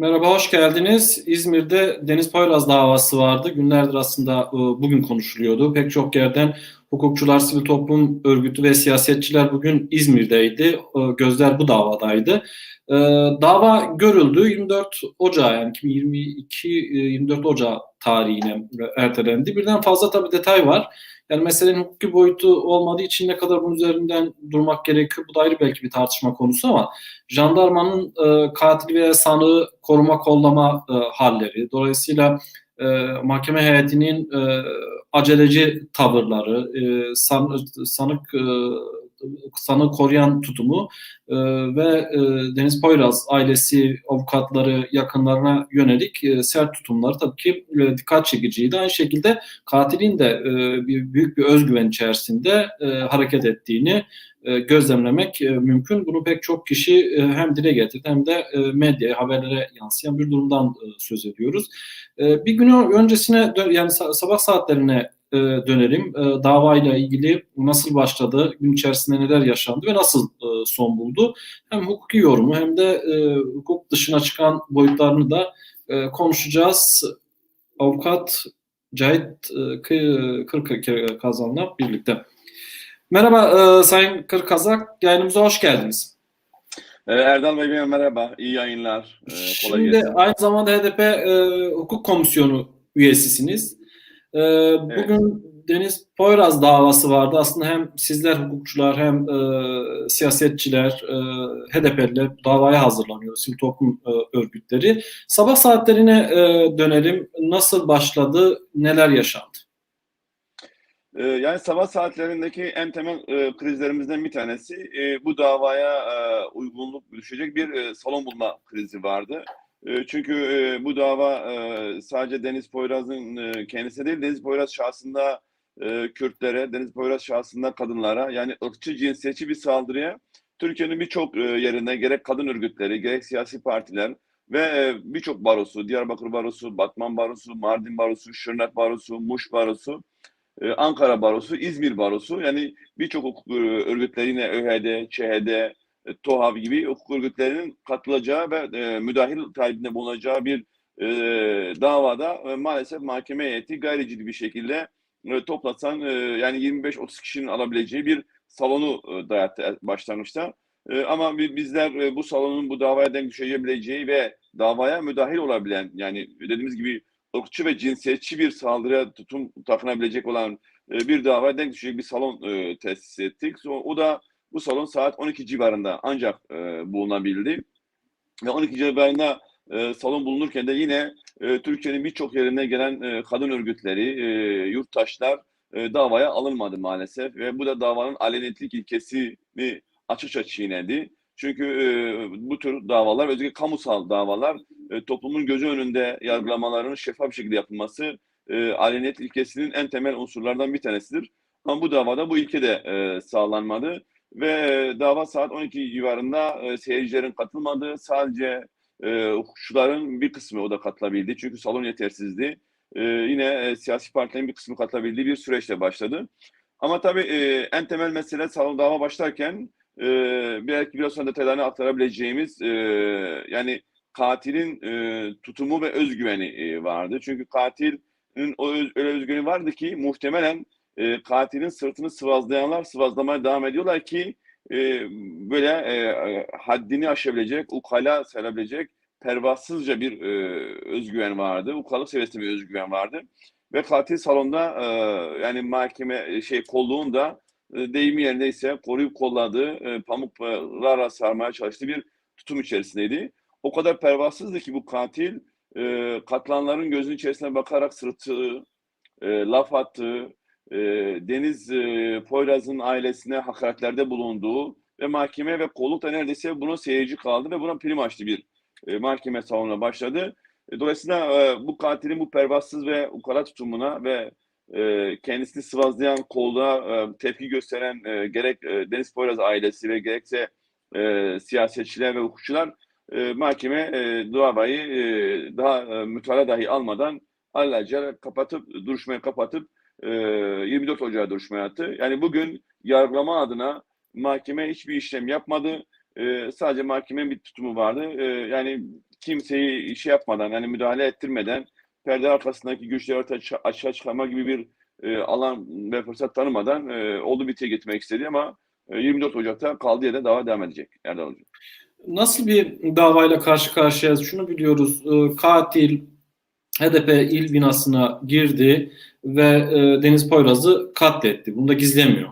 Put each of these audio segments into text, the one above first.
Merhaba, hoş geldiniz. İzmir'de Deniz Poyraz davası vardı. Günlerdir aslında e, bugün konuşuluyordu. Pek çok yerden hukukçular, sivil toplum örgütü ve siyasetçiler bugün İzmir'deydi. E, Gözler bu davadaydı. E, dava görüldü. 24 Ocağı yani 2022 24 Ocağı tarihine ertelendi. Birden fazla tabii detay var. Yani meselenin hukuki boyutu olmadığı için ne kadar bunun üzerinden durmak gerekiyor bu da ayrı belki bir tartışma konusu ama jandarmanın e, katil ve sanığı koruma kollama e, halleri, dolayısıyla e, mahkeme heyetinin e, aceleci tavırları, e, san, sanık e, sanığı koruyan tutumu e, ve e, Deniz Poyraz ailesi, avukatları, yakınlarına yönelik e, sert tutumları tabii ki e, dikkat çekiciydi. Aynı şekilde katilin de e, bir, büyük bir özgüven içerisinde e, hareket ettiğini e, gözlemlemek e, mümkün. Bunu pek çok kişi e, hem dile getirdi hem de e, medyaya, haberlere yansıyan bir durumdan e, söz ediyoruz. E, bir gün öncesine yani sabah saatlerine e, dönelim. E, davayla ilgili nasıl başladı, gün içerisinde neler yaşandı ve nasıl e, son buldu? Hem hukuki yorumu hem de e, hukuk dışına çıkan boyutlarını da e, konuşacağız. Avukat Cahit e, Kırkazan'la birlikte. Merhaba e, Sayın Kırkazak, yayınımıza hoş geldiniz. E, Erdal Bey merhaba, iyi yayınlar. Ee, Şimdi gelsin. aynı zamanda HDP e, Hukuk Komisyonu üyesisiniz. E, bugün evet. Deniz Poyraz davası vardı. Aslında hem sizler hukukçular hem e, siyasetçiler, e, HDP'liler davaya hazırlanıyor. Sivil toplum e, örgütleri. Sabah saatlerine e, dönelim. Nasıl başladı, neler yaşandı? Ee, yani sabah saatlerindeki en temel e, krizlerimizden bir tanesi e, bu davaya e, uygunluk düşecek bir e, salon bulma krizi vardı. E, çünkü e, bu dava e, sadece Deniz Poyraz'ın e, kendisi değil, Deniz Poyraz şahsında Kürtlere, Deniz Poyraz şahsında kadınlara yani ırkçı, cinsiyetçi bir saldırıya Türkiye'nin birçok e, yerinde gerek kadın örgütleri, gerek siyasi partiler ve birçok barosu, Diyarbakır Barosu, Batman Barosu, Mardin Barosu, Şırnak Barosu, Muş Barosu, Ankara Barosu, İzmir Barosu yani birçok hukuk e, örgütleri yine ÖHD, ÇHD, e, TOHAV gibi hukuk örgütlerinin katılacağı ve e, müdahil talibinde bulunacağı bir e, davada e, maalesef mahkeme heyeti gayri ciddi bir şekilde e, toplasan e, yani 25-30 kişinin alabileceği bir salonu e, dayattı başlangıçta. E, ama bizler e, bu salonun bu davaya denk düşebileceği ve davaya müdahil olabilen yani dediğimiz gibi ırkçı ve cinsiyetçi bir saldırıya tutum takınabilecek olan e, bir davaya denk düşecek bir salon e, tesis ettik. O, o da bu salon saat 12 civarında ancak e, bulunabildi. Ve 12 civarında e, salon bulunurken de yine e, Türkiye'nin birçok yerine gelen e, kadın örgütleri, e, yurttaşlar e, davaya alınmadı maalesef. Ve bu da davanın alenetlik ilkesini açıkça çiğnedi. Çünkü e, bu tür davalar, özellikle kamusal davalar e, toplumun gözü önünde yargılamaların şeffaf bir şekilde yapılması e, aleniyet ilkesinin en temel unsurlardan bir tanesidir. Ama bu davada bu ilke de e, sağlanmadı ve e, dava saat 12 civarında e, seyircilerin katılmadığı sadece e, hukukçuların bir kısmı o da katılabildi. Çünkü salon yetersizdi. E, yine e, siyasi partilerin bir kısmı katılabildiği bir süreçle başladı. Ama tabii e, en temel mesele salon dava başlarken e, belki biraz sonra detaylarını aktarabileceğimiz e, yani katilin e, tutumu ve özgüveni e, vardı. Çünkü katilin o öz, öyle özgüveni vardı ki muhtemelen e, katilin sırtını sıvazlayanlar sıvazlamaya devam ediyorlar ki e, böyle e, haddini aşabilecek, ukala sayılabilecek pervasızca bir e, özgüven vardı. Ukalık seviyesinde bir özgüven vardı. Ve katil salonda e, yani mahkeme şey kolluğunda e, deyimi yerindeyse koruyup kolladığı e, pamuklarla sarmaya çalıştığı bir tutum içerisindeydi o kadar pervasızdı ki bu katil e, katlanların gözünün içerisine bakarak sırıttığı, e, laf attığı, e, Deniz e, Poyraz'ın ailesine hakaretlerde bulunduğu ve mahkeme ve kolluk da neredeyse buna seyirci kaldı ve buna prim açtı bir e, mahkeme salonuna başladı. Dolayısıyla bu katilin bu pervasız ve ukala tutumuna ve kendisini sıvazlayan kolda tepki gösteren gerek Deniz Poyraz ailesi ve gerekse siyasetçiler ve hukukçular mahkeme davayı daha e, mütala dahi almadan alelacele kapatıp, duruşmayı kapatıp e, 24 Ocağı duruşmaya attı. Yani bugün yargılama adına mahkeme hiçbir işlem yapmadı. e, sadece mahkemenin bir tutumu vardı. E, yani kimseyi şey yapmadan, yani müdahale ettirmeden perde arkasındaki güçleri ortaya aşağı çıkarma gibi bir e, alan ve fırsat tanımadan e, oldu bitiye getirmek istedi ama e, 24 Ocak'ta kaldığı yerden dava devam edecek Erdal Hocam. Nasıl bir davayla karşı karşıyayız? Şunu biliyoruz. E, katil HDP il binasına girdi ve e, Deniz Poyraz'ı katletti. Bunu da gizlemiyor.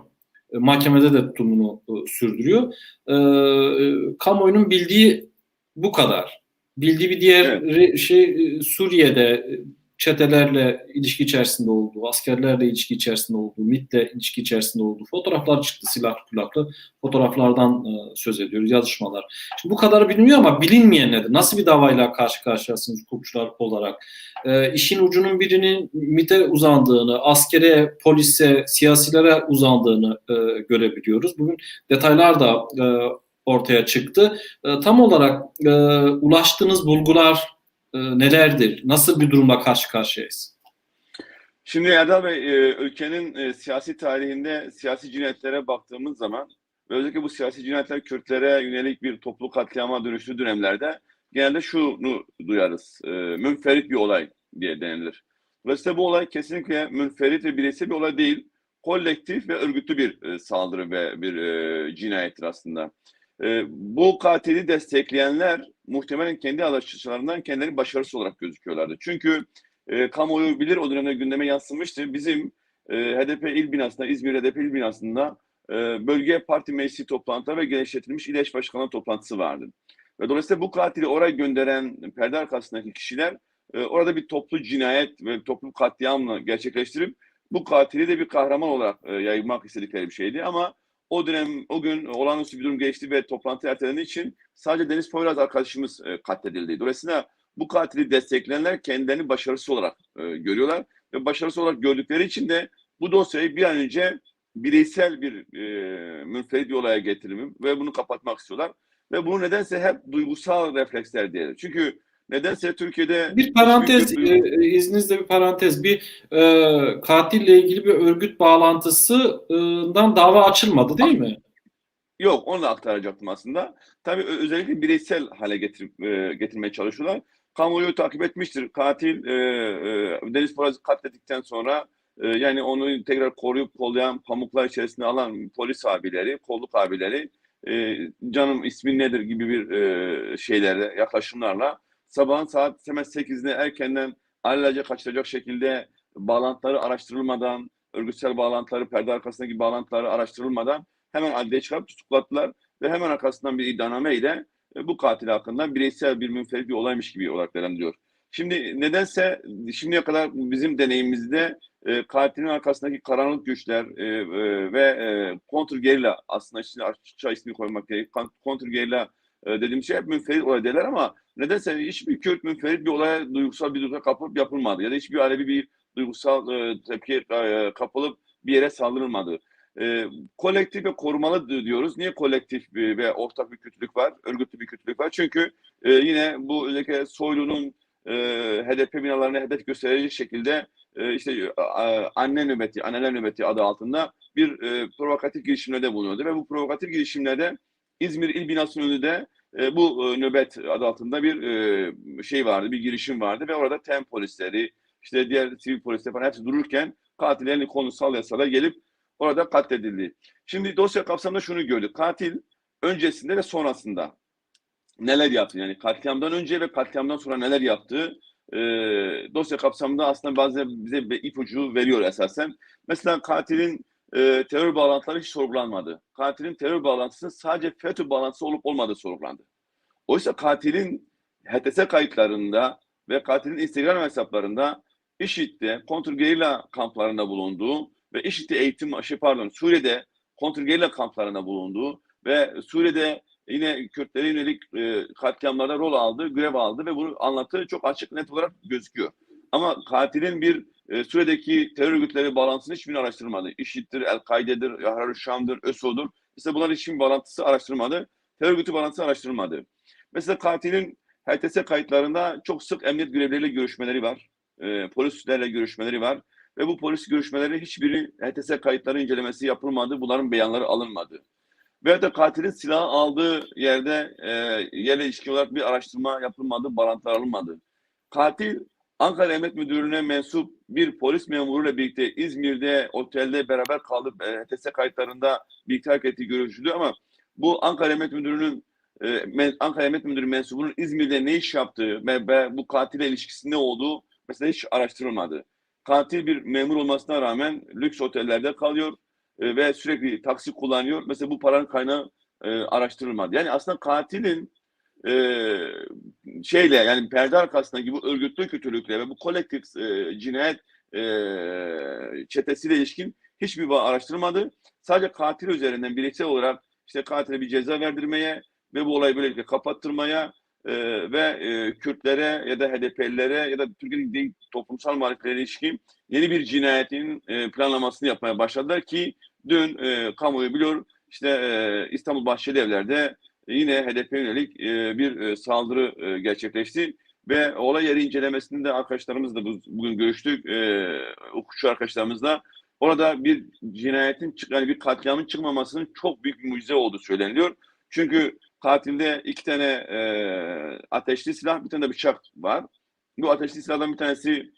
E, mahkemede de tutumunu e, sürdürüyor. E, e, kamuoyunun bildiği bu kadar. Bildiği bir diğer re- şey e, Suriye'de e, çetelerle ilişki içerisinde olduğu, askerlerle ilişki içerisinde olduğu, MIT'le ilişki içerisinde olduğu fotoğraflar çıktı silah külahlı. Fotoğraflardan e, söz ediyoruz, yazışmalar. Şimdi bu kadarı biliniyor ama bilinmeyen nedir? Nasıl bir davayla karşı karşıyasınız hukukçular olarak? E, işin ucunun birinin MIT'e uzandığını, askere, polise, siyasilere uzandığını e, görebiliyoruz. Bugün detaylar da e, ortaya çıktı. E, tam olarak e, ulaştığınız bulgular e, nelerdir? Nasıl bir durumla karşı karşıyayız? Şimdi Erdal Bey, e, ülkenin e, siyasi tarihinde siyasi cinayetlere baktığımız zaman özellikle bu siyasi cinayetler Kürtlere yönelik bir toplu katliama dönüştüğü dönemlerde genelde şunu duyarız. E, münferit bir olay diye denilir. Dolayısıyla bu olay kesinlikle münferit ve bireysel bir olay değil. Kolektif ve örgütlü bir e, saldırı ve bir e, cinayettir aslında. E, bu katili destekleyenler muhtemelen kendi araçlarından kendileri başarısız olarak gözüküyorlardı. Çünkü e, kamuoyu bilir o dönemde gündeme yansımıştı. Bizim e, HDP il binasında, İzmir HDP il binasında e, bölge parti meclisi toplantıları ve genişletilmiş il eş başkanlığı toplantısı vardı. Ve dolayısıyla bu katili oraya gönderen perde arkasındaki kişiler e, orada bir toplu cinayet ve toplu katliamla gerçekleştirip bu katili de bir kahraman olarak e, yaymak istedikleri bir şeydi. Ama o dönem, o gün olağanüstü bir durum geçti ve toplantı ertelendiği için sadece Deniz Poyraz arkadaşımız e, katledildi. Dolayısıyla bu katili destekleyenler kendilerini başarısız olarak e, görüyorlar ve başarısız olarak gördükleri için de bu dosyayı bir an önce bireysel bir e, münferit bir olaya getirimim ve bunu kapatmak istiyorlar. Ve bunu nedense hep duygusal refleksler diyelim. Çünkü nedense Türkiye'de bir parantez hiçbir duygu- e, izninizle bir parantez bir e, katille ilgili bir örgüt bağlantısından dava açılmadı değil mi? Yok, onu da aktaracaktım aslında. Tabii özellikle bireysel hale getir, e, getirmeye çalışıyorlar. Kamuoyu takip etmiştir. Katil e, e, Deniz Poyraz'ı katlettikten sonra e, yani onu tekrar koruyup kollayan, pamuklar içerisine alan polis abileri, kolluk abileri e, canım ismin nedir gibi bir e, şeylerle, yaklaşımlarla sabahın saat hemen 8'de erkenden alelacele kaçıracak şekilde bağlantıları araştırılmadan, örgütsel bağlantıları, perde arkasındaki bağlantıları araştırılmadan hemen adliye çıkarıp tutukladılar ve hemen arkasından bir iddianame ile e, bu katil hakkında bireysel bir münferit bir olaymış gibi olarak değerlendiriyor. Şimdi nedense şimdiye kadar bizim deneyimimizde e, katilin arkasındaki karanlık güçler e, e, ve e, kontrgerilla aslında şimdi açıkça ismini koymak gerek. Kontrgerilla e, dediğim şey hep münferit olay derler ama nedense hiçbir Kürt münferit bir olaya duygusal bir duyguya kapılıp yapılmadı. Ya da hiçbir Alevi bir duygusal e, tepkiye e, kapılıp bir yere saldırılmadı. E, kolektif ve korumalı diyoruz. Niye kolektif bir ve ortak bir kötülük var, örgütlü bir kötülük var? Çünkü e, yine bu özellikle Soylu'nun e, HDP binalarına hedef gösterecek şekilde e, işte e, anne nöbeti, anneler nöbeti adı altında bir e, provokatif girişimlerde bulunuyordu ve bu provokatif girişimlerde İzmir İl Binası'nın önünde e, bu e, nöbet adı altında bir e, şey vardı, bir girişim vardı ve orada tem polisleri, işte diğer sivil polisler falan hepsi dururken katillerin konu sallaya sallaya gelip orada katledildi. Şimdi dosya kapsamında şunu gördük. Katil öncesinde ve sonrasında neler yaptı? Yani katliamdan önce ve katliamdan sonra neler yaptı? E, dosya kapsamında aslında bazen bize bir ipucu veriyor esasen. Mesela katilin e, terör bağlantıları hiç sorgulanmadı. Katilin terör bağlantısı sadece FETÖ bağlantısı olup olmadığı sorgulandı. Oysa katilin HTS kayıtlarında ve katilin Instagram hesaplarında IŞİD'de kontrgerilla kamplarında bulunduğu ve IŞİD'de eğitim, şey pardon Suriye'de kontrgerilla kamplarında bulunduğu ve Suriye'de yine Kürtlere yönelik e, katliamlarda rol aldı, görev aldı ve bunu anlattığı çok açık net olarak gözüküyor. Ama katilin bir e, Suriye'deki terör örgütleri bağlantısını hiçbirini araştırmadı. İŞİD'dir, El-Kaide'dir, Yahrar Şam'dır, ÖSO'dur. İşte bunların hiçbir bağlantısı araştırmadı. Terör örgütü bağlantısı araştırılmadı. Mesela katilin HTS kayıtlarında çok sık emniyet görevlileriyle görüşmeleri var. E, polislerle görüşmeleri var. Ve bu polis görüşmeleri hiçbiri HTS kayıtları incelemesi yapılmadı. Bunların beyanları alınmadı. Ve de katilin silahı aldığı yerde e, yerle ilişkin olarak bir araştırma yapılmadı, bağlantılar alınmadı. Katil Ankara Emniyet Müdürlüğü'ne mensup bir polis memuruyla birlikte İzmir'de otelde beraber kalıp e, HTS kayıtlarında birlikte hareket ettiği ama bu Ankara Emniyet Müdürlüğü'nün e, Ankara Emniyet Müdürü mensubunun İzmir'de ne iş yaptığı ve, bu katile ilişkisi ne olduğu mesela hiç araştırılmadı. Katil bir memur olmasına rağmen lüks otellerde kalıyor e, ve sürekli taksi kullanıyor. Mesela bu paranın kaynağı araştırılmadı. Yani aslında katilin e, şeyle yani perde arkasındaki bu örgütlü kötülükle ve bu kolektif e, cinayet e, çetesiyle ilişkin hiçbir bağ araştırılmadı. Sadece katil üzerinden bireysel olarak işte katile bir ceza verdirmeye ve bu olayı böylelikle kapattırmaya e, ve e, Kürtlere ya da HDP'lilere ya da Türkiye'nin toplumsal muhaliflere ilişkin yeni bir cinayetin e, planlamasını yapmaya başladılar ki dün e, kamuoyu biliyor işte e, İstanbul Bahçeli Evler'de yine HDP yönelik e, bir e, saldırı e, gerçekleşti ve olay yeri incelemesinde de arkadaşlarımızla bu, bugün görüştük e, hukukçu arkadaşlarımızla orada bir cinayetin yani bir katliamın çıkmamasının çok büyük bir mucize olduğu söyleniliyor. Çünkü katilde iki tane e, ateşli silah, bir tane de bıçak var. Bu ateşli silahdan bir tanesi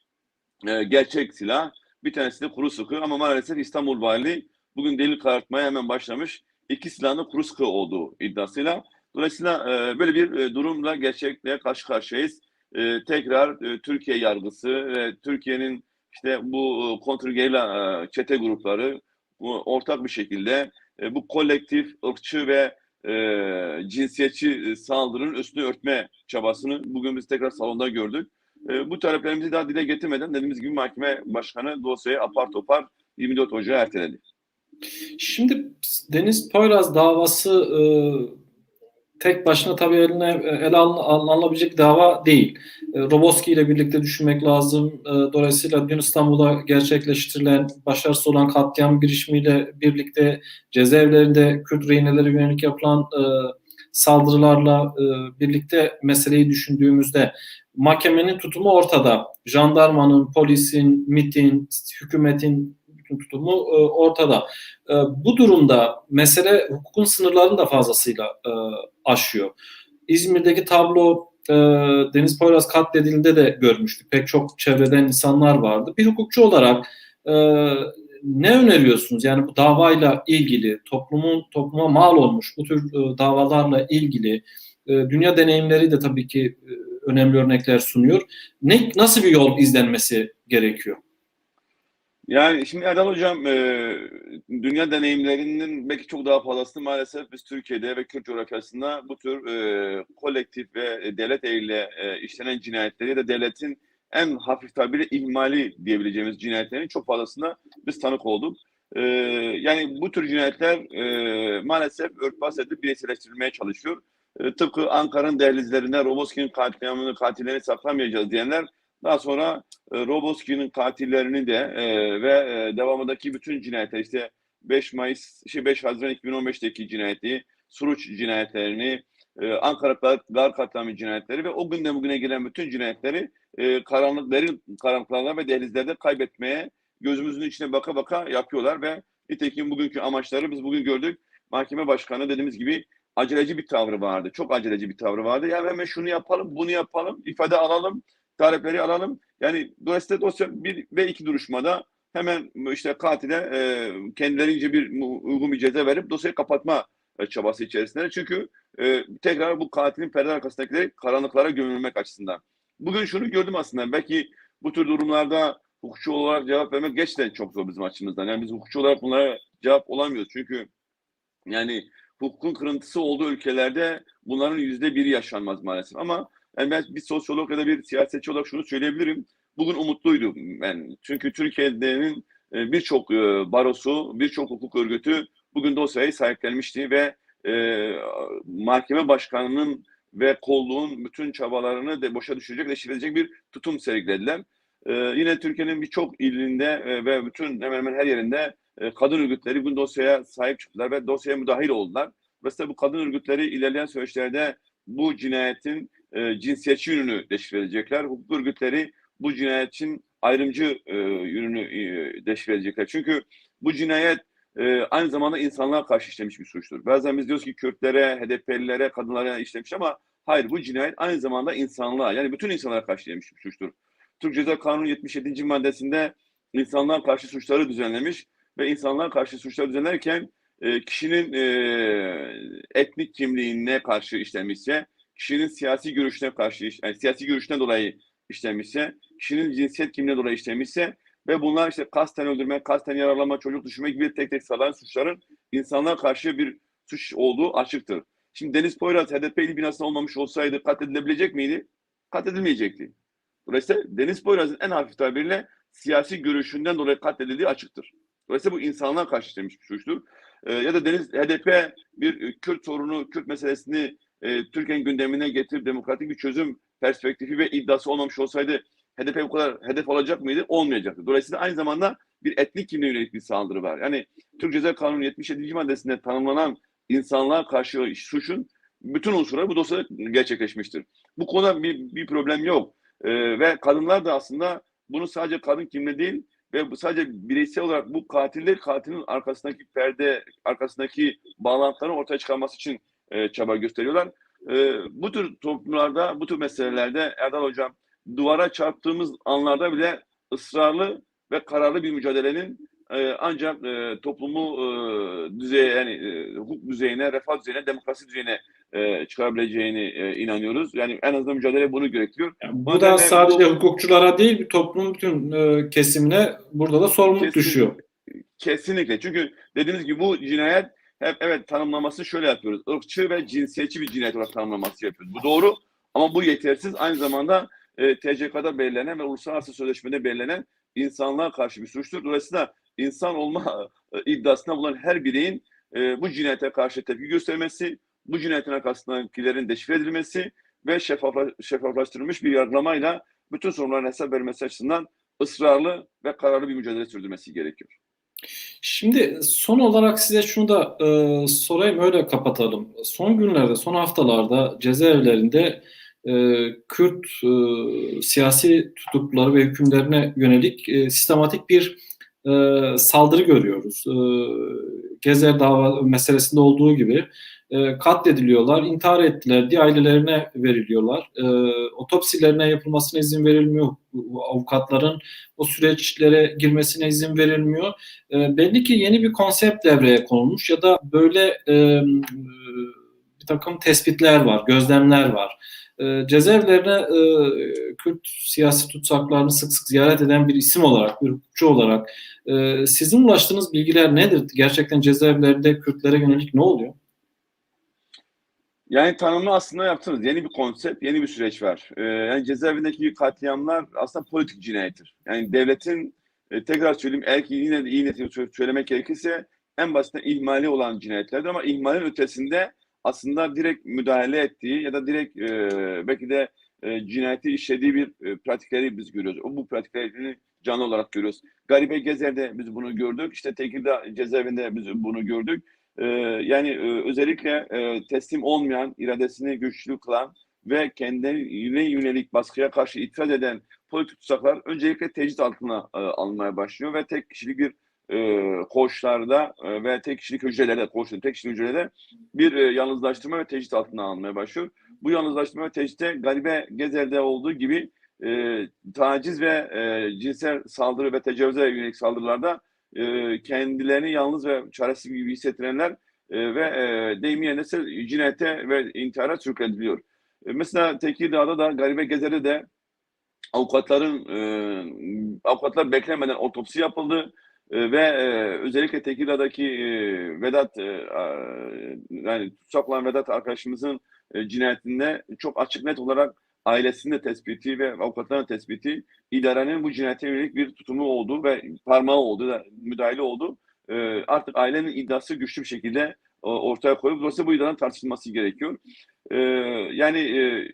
e, gerçek silah, bir tanesi de kuru sıkı ama maalesef İstanbul Valiliği bugün delil karartmaya hemen başlamış. İki silahın kuru sıkı olduğu iddiasıyla. Dolayısıyla e, böyle bir e, durumla gerçekliğe karşı karşıyayız. E, tekrar e, Türkiye yargısı ve Türkiye'nin işte bu e, kontrgerilla e, çete grupları bu, ortak bir şekilde e, bu kolektif, ırkçı ve e, cinsiyetçi saldırının üstünü örtme çabasını bugün biz tekrar salonda gördük. E, bu taleplerimizi daha dile getirmeden dediğimiz gibi mahkeme başkanı dosyayı apar topar 24 Ocağı erteledi. Şimdi Deniz Poyraz davası e, tek başına tabii eline ele alın- alınabilecek dava değil. E, Roboski ile birlikte düşünmek lazım. E, dolayısıyla dün İstanbul'da gerçekleştirilen başarısız olan katliam girişimiyle birlikte cezaevlerinde Kürt rehinelere yönelik yapılan e, saldırılarla e, birlikte meseleyi düşündüğümüzde mahkemenin tutumu ortada. Jandarmanın, polisin, MIT'in, hükümetin tutumu e, ortada. E, bu durumda mesele hukukun sınırlarını da fazlasıyla e, aşıyor. İzmir'deki tablo e, Deniz Poyraz katledildiğinde de görmüştük. Pek çok çevreden insanlar vardı. Bir hukukçu olarak e, ne öneriyorsunuz? Yani bu davayla ilgili, toplumun topluma mal olmuş bu tür e, davalarla ilgili e, dünya deneyimleri de tabii ki e, önemli örnekler sunuyor. Ne nasıl bir yol izlenmesi gerekiyor? Yani şimdi Erdal Hocam e, dünya deneyimlerinin belki çok daha fazlasını maalesef biz Türkiye'de ve Kürt coğrafyasında bu tür e, kolektif ve devlet eliyle e, işlenen cinayetleri de devletin en hafif tabiri ihmali diyebileceğimiz cinayetlerin çok fazlasına biz tanık olduk. E, yani bu tür cinayetler e, maalesef örtbas edip bireyselleştirilmeye çalışıyor. E, tıpkı Ankara'nın dehlizlerinde Roboski'nin katliamını, katillerini saklamayacağız diyenler daha sonra e, Roboski'nin katillerini de e, ve e, devamındaki bütün cinayetler işte 5 Mayıs, şey 5 Haziran 2015'teki cinayeti, Suruç cinayetlerini, e, Ankara Gar, katliamı cinayetleri ve o günden bugüne gelen bütün cinayetleri e, karanlıkların karanlıklarına ve dehlizlerde kaybetmeye gözümüzün içine baka baka yapıyorlar ve nitekim bugünkü amaçları biz bugün gördük. Mahkeme başkanı dediğimiz gibi aceleci bir tavrı vardı. Çok aceleci bir tavrı vardı. Ya hemen şunu yapalım, bunu yapalım, ifade alalım, talepleri alalım. Yani dolayısıyla dosya bir ve iki duruşmada hemen işte katile e, kendilerince bir uygun bir ceza verip dosyayı kapatma e, çabası içerisinde. Çünkü e, tekrar bu katilin perde arkasındakileri karanlıklara gömülmek açısından. Bugün şunu gördüm aslında. Belki bu tür durumlarda hukukçu olarak cevap vermek gerçekten çok zor bizim açımızdan. Yani biz hukukçu olarak bunlara cevap olamıyoruz. Çünkü yani hukukun kırıntısı olduğu ülkelerde bunların yüzde biri yaşanmaz maalesef. Ama yani ben bir sosyolog ya da bir siyasetçi olarak şunu söyleyebilirim. Bugün umutluydum ben. Çünkü Türkiye'nin e, birçok e, barosu, birçok hukuk örgütü bugün dosyayı sahiplenmişti ve e, mahkeme başkanının ve kolluğun bütün çabalarını de boşa düşürecek, deşifredecek bir tutum sergilediler. E, yine Türkiye'nin birçok ilinde e, ve bütün hemen hemen her yerinde e, kadın örgütleri bu dosyaya sahip çıktılar ve dosyaya müdahil oldular. Mesela bu kadın örgütleri ilerleyen süreçlerde bu cinayetin e, cinsiyetçi yönünü edecekler. Hukuk örgütleri bu cinayetin ayrımcı e, yönünü e, edecekler. Çünkü bu cinayet e, aynı zamanda insanlığa karşı işlemiş bir suçtur. Bazen biz diyoruz ki Kürtlere, HDP'lilere, kadınlara işlemiş ama hayır bu cinayet aynı zamanda insanlığa yani bütün insanlara karşı işlemiş bir suçtur. Türk Ceza Kanunu 77. maddesinde insanlığa karşı suçları düzenlemiş ve insanlığa karşı suçları düzenlerken e, kişinin e, etnik kimliğine karşı işlemişse, kişinin siyasi görüşüne karşı, yani siyasi görüşüne dolayı işlemişse, kişinin cinsiyet kimliğine dolayı işlemişse ve bunlar işte kasten öldürme, kasten yaralama, çocuk düşürme gibi tek tek sıralanan suçların insanlığa karşı bir suç olduğu açıktır. Şimdi Deniz Poyraz HDP il binasında olmamış olsaydı katledilebilecek miydi? Katledilmeyecekti. Dolayısıyla Deniz Poyraz'ın en hafif tabiriyle siyasi görüşünden dolayı katledildiği açıktır. Dolayısıyla bu insanlığa karşı işlemiş bir suçtur. Ee, ya da Deniz HDP bir Kürt sorunu, Kürt meselesini e, Türkiye'nin gündemine getirip demokratik bir çözüm perspektifi ve iddiası olmamış olsaydı HDP bu kadar hedef olacak mıydı? Olmayacaktı. Dolayısıyla aynı zamanda bir etnik kimliğe yönelik bir saldırı var. Yani Türk Ceza Kanunu 77. maddesinde tanımlanan insanlığa karşı suçun bütün unsurları bu dosyada gerçekleşmiştir. Bu konuda bir, bir problem yok. Ee, ve kadınlar da aslında bunu sadece kadın kimliği değil ve sadece bireysel olarak bu katiller katilin arkasındaki perde, arkasındaki bağlantıları ortaya çıkarması için e, çaba gösteriyorlar. E, bu tür toplumlarda, bu tür meselelerde Erdal Hocam duvara çarptığımız anlarda bile ısrarlı ve kararlı bir mücadelenin e, ancak e, toplumu e, düzeye yani e, hukuk düzeyine, refah düzeyine, demokrasi düzeyine e, çıkarabileceğini e, inanıyoruz. Yani en azından mücadele bunu gerektiriyor. Yani bu Bu da sadece bu- hukukçulara değil, bir toplumun bütün e, kesimine burada da sorumluluk Kesin- düşüyor. Kesinlikle. Çünkü dediğiniz gibi bu cinayet hep evet tanımlamasını şöyle yapıyoruz. Irkçı ve cinsiyetçi bir cinayet olarak tanımlaması yapıyoruz. Bu doğru ama bu yetersiz. Aynı zamanda e, TCK'da belirlenen ve uluslararası sözleşmede belirlenen insanlığa karşı bir suçtur. Dolayısıyla insan olma e, iddiasında bulunan her bireyin e, bu cinayete karşı tepki göstermesi, bu cinayetin arkasındakilerin deşifre edilmesi ve şeffafla, şeffaflaştırılmış bir yargılamayla bütün sorunların hesap vermesi açısından ısrarlı ve kararlı bir mücadele sürdürmesi gerekiyor. Şimdi son olarak size şunu da e, sorayım öyle kapatalım. Son günlerde, son haftalarda cezaevlerinde e, Kürt e, siyasi tutukluları ve hükümlerine yönelik e, sistematik bir e, saldırı görüyoruz. E, Gezer dava meselesinde olduğu gibi e, katlediliyorlar, intihar ettiler diye ailelerine veriliyorlar. E, otopsilerine yapılmasına izin verilmiyor. Avukatların o süreçlere girmesine izin verilmiyor. E, belli ki yeni bir konsept devreye konulmuş ya da böyle e, bir takım tespitler var, gözlemler var. E, cezaevlerine e, Kürt siyasi tutsaklarını sık sık ziyaret eden bir isim olarak, bir hukukçu olarak e, sizin ulaştığınız bilgiler nedir? Gerçekten cezaevlerinde Kürtlere yönelik ne oluyor? Yani tanımı aslında yaptınız. Yeni bir konsept, yeni bir süreç var. Ee, yani cezaevindeki katliamlar aslında politik cinayettir. Yani devletin e, tekrar söyleyeyim eğer ki yine de iyi netice söylemek gerekirse en basitinden ihmali olan cinayetlerdir ama ihmalin ötesinde aslında direkt müdahale ettiği ya da direkt e, belki de e, cinayeti işlediği bir e, pratikleri biz görüyoruz. O bu pratiklerini canlı olarak görüyoruz. Garibe Gezer'de biz bunu gördük. İşte Tekirdağ cezaevinde biz bunu gördük. Ee, yani e, özellikle e, teslim olmayan, iradesini güçlü kılan ve kendine yönelik baskıya karşı itiraz eden politik tutsaklar öncelikle tecrit altına e, alınmaya başlıyor ve tek kişilik bir e, koğuşlarda e, ve tek kişilik hücrelerde, koğuşlarda, tek kişilik hücrelerde bir yalnızlaştırma ve tecrit altına alınmaya başlıyor. Bu yalnızlaştırma ve tecritte Garibe Gezer'de olduğu gibi e, taciz ve e, cinsel saldırı ve tecavüze yönelik saldırılarda e, kendilerini yalnız ve çaresiz gibi hissettirenler e, ve e, deyim yerine cinayete ve intihara sürükleniliyor. E, mesela Tekirdağ'da da Garibe Gezer'de de avukatların e, avukatlar beklemeden otopsi yapıldı e, ve e, özellikle Tekirdağ'daki e, Vedat e, yani tutuklanan Vedat arkadaşımızın e, cinayetinde çok açık net olarak ailesinin de tespiti ve avukatların tespiti idarenin bu cinayete yönelik bir tutumu oldu ve parmağı oldu da müdahale oldu. E, artık ailenin iddiası güçlü bir şekilde e, ortaya koyup dolayısıyla bu idarenin tartışılması gerekiyor. E, yani e,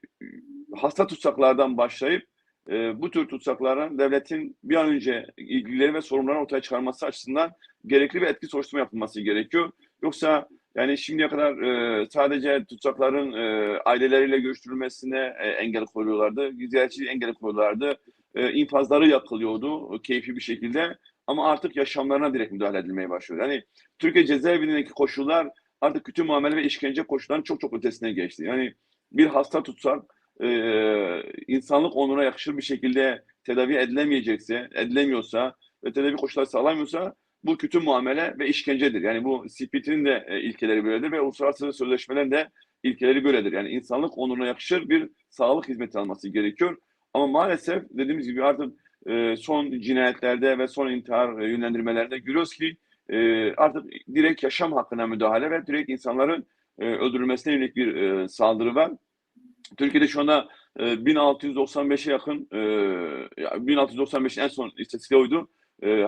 hasta tutsaklardan başlayıp e, bu tür tutsakların devletin bir an önce ilgileri ve sorunlarını ortaya çıkarması açısından gerekli ve etki soruşturma yapılması gerekiyor. Yoksa yani şimdiye kadar e, sadece tutsakların e, aileleriyle görüştürülmesine e, engel koyuyorlardı. Ziyaretçi engel koyuyorlardı. E, infazları yakılıyordu e, keyfi bir şekilde. ama artık yaşamlarına direkt müdahale edilmeye başlıyor. Yani Türkiye cezaevindeki koşullar artık kötü muamele ve işkence koşullarının çok çok ötesine geçti. Yani bir hasta tutsak e, insanlık onuruna yakışır bir şekilde tedavi edilemeyecekse, edilemiyorsa ve tedavi koşulları sağlamıyorsa bu kötü muamele ve işkencedir. Yani bu CPT'nin de e, ilkeleri böyledir ve uluslararası sözleşmelerin de ilkeleri böyledir. Yani insanlık onuruna yakışır bir sağlık hizmeti alması gerekiyor. Ama maalesef dediğimiz gibi artık e, son cinayetlerde ve son intihar e, yönlendirmelerinde görüyoruz ki e, artık direkt yaşam hakkına müdahale ve direkt insanların öldürülmesine yönelik bir saldırı var. Türkiye'de şu anda e, 1695'e yakın e, ya 1695'in en son istatistiği oydu.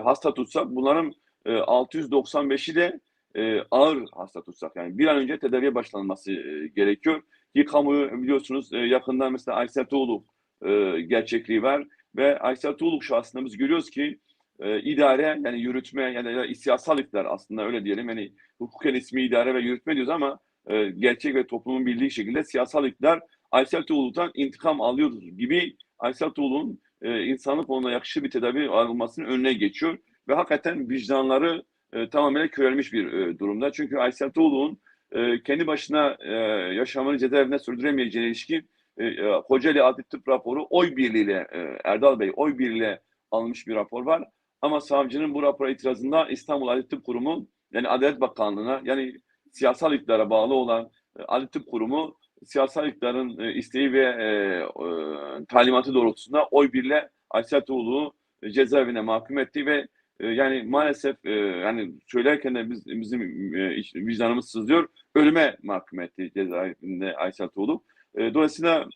Hasta tutsak bunların e, 695'i de e, ağır hasta tutsak. Yani bir an önce tedaviye başlanması e, gerekiyor. Ki kamuoyu biliyorsunuz e, yakından mesela Aysel Tuğluk e, gerçekliği var. Ve Aysel Tuğluk şahsında biz görüyoruz ki e, idare yani yürütme yani ya siyasal iktidar aslında öyle diyelim. Yani hukuken ismi idare ve yürütme diyoruz ama e, gerçek ve toplumun bildiği şekilde siyasal iktidar Aysel Tuğluk'tan intikam alıyoruz gibi Aysel Tuğluk'un e, insanlık onuna yakışır bir tedavi alınmasının önüne geçiyor ve hakikaten vicdanları e, tamamen körelmiş bir e, durumda. Çünkü Aysel Tuğluk'un e, kendi başına e, yaşamını cezaevinde sürdüremeyeceğine ilişkin e, e, Kocaeli Adli Tıp raporu oy birliğiyle e, Erdal Bey oy birliğiyle alınmış bir rapor var. Ama savcının bu rapora itirazında İstanbul Adli Tıp Kurumu yani Adalet Bakanlığı'na yani siyasal iktidara bağlı olan e, Adli Tıp Kurumu siyasal iktidarın e, isteği ve e, e, talimatı doğrultusunda oy birle Aysel Tuğlu'yu e, cezaevine mahkum etti ve yani maalesef e, yani söylerken de biz, bizim e, vicdanımız sızlıyor. Ölüme mahkum etti cezaevinde Aysel Tuğlu. E, dolayısıyla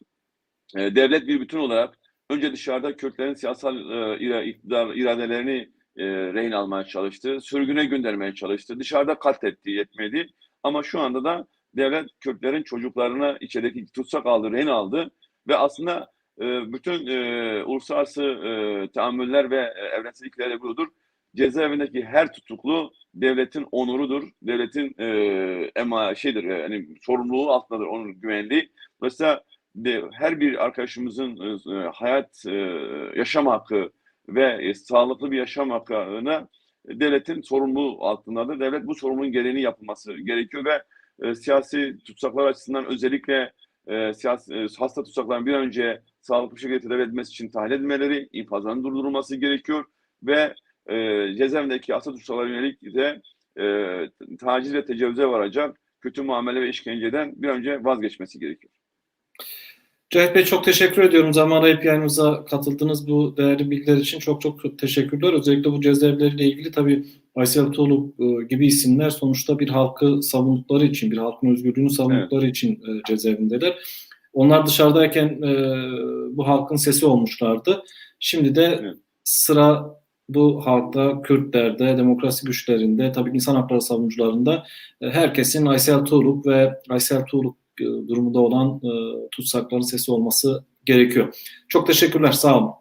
e, devlet bir bütün olarak önce dışarıda Kürtlerin siyasal e, iktidar iradelerini e, rehin almaya çalıştı. Sürgüne göndermeye çalıştı. Dışarıda katletti, yetmedi. Ama şu anda da devlet Kürtlerin çocuklarına içerideki tutsak aldı, rehin aldı ve aslında e, bütün e, uluslararası e, teamüller ve e, evrensel ilkeleri budur. Cezaevindeki her tutuklu devletin onurudur, devletin e, ema şeydir, e, yani sorumluluğu altındadır onun güvenliği. Dolayısıyla de, her bir arkadaşımızın e, hayat, e, yaşam hakkı ve e, sağlıklı bir yaşam hakkına devletin sorumluluğu altındadır. Devlet bu sorumluluğun gereğini yapılması gerekiyor ve e, siyasi tutsaklar açısından özellikle e, siyasi, e, hasta tutsakların bir önce sağlıklı bir şekilde tedavi edilmesi için tahlil edilmeleri, infazların durdurulması gerekiyor ve e, cezaevindeki hasta tutsaklara yönelik de e, taciz ve tecavüze varacak kötü muamele ve işkenceden bir önce vazgeçmesi gerekiyor. Cahit Bey çok teşekkür ediyorum. Zaman ayıp yayınımıza katıldığınız bu değerli bilgiler için çok çok teşekkürler. Özellikle bu cezaevleriyle ilgili tabii Aysel Tuğluk e, gibi isimler sonuçta bir halkı savundukları için, bir halkın özgürlüğünü savundukları için e, cezaevindeler. Onlar dışarıdayken e, bu halkın sesi olmuşlardı. Şimdi de Evet. sıra bu halkta, Kürtlerde, demokrasi güçlerinde, tabii insan hakları savunucularında e, herkesin Aysel Tuğluk ve Aysel Tuğluk e, durumunda olan e, tutsakların sesi olması gerekiyor. Çok teşekkürler, sağ olun.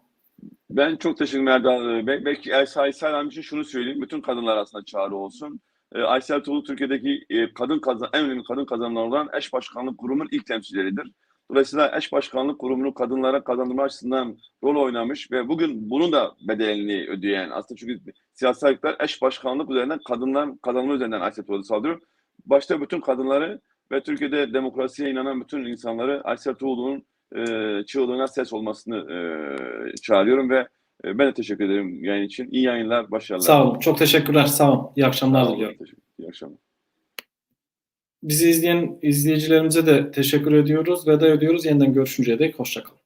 Ben çok teşekkür Erdal Bey. Belki Aysel Aysel için şunu söyleyeyim. Bütün kadınlar arasında çağrı olsun. Aysel Tuğlu Türkiye'deki kadın kazan, en önemli kadın kazanımları olan eş başkanlık kurumunun ilk temsilcileridir. Dolayısıyla eş başkanlık kurumunu kadınlara kazandırma açısından rol oynamış ve bugün bunun da bedelini ödeyen aslında çünkü siyasal iktidar eş başkanlık üzerinden kadınlar kazanma üzerinden Aysel Tuğlu saldırıyor. Başta bütün kadınları ve Türkiye'de demokrasiye inanan bütün insanları Aysel Tuğlu'nun e, çığlığına ses olmasını e, çağırıyorum ve e, ben de teşekkür ederim yayın için. İyi yayınlar, başarılar. Sağ olun. Çok teşekkürler. Sağ olun. İyi akşamlar diliyorum. İyi akşamlar. Bizi izleyen izleyicilerimize de teşekkür ediyoruz. Veda ediyoruz. Yeniden görüşünceye dek hoşçakalın.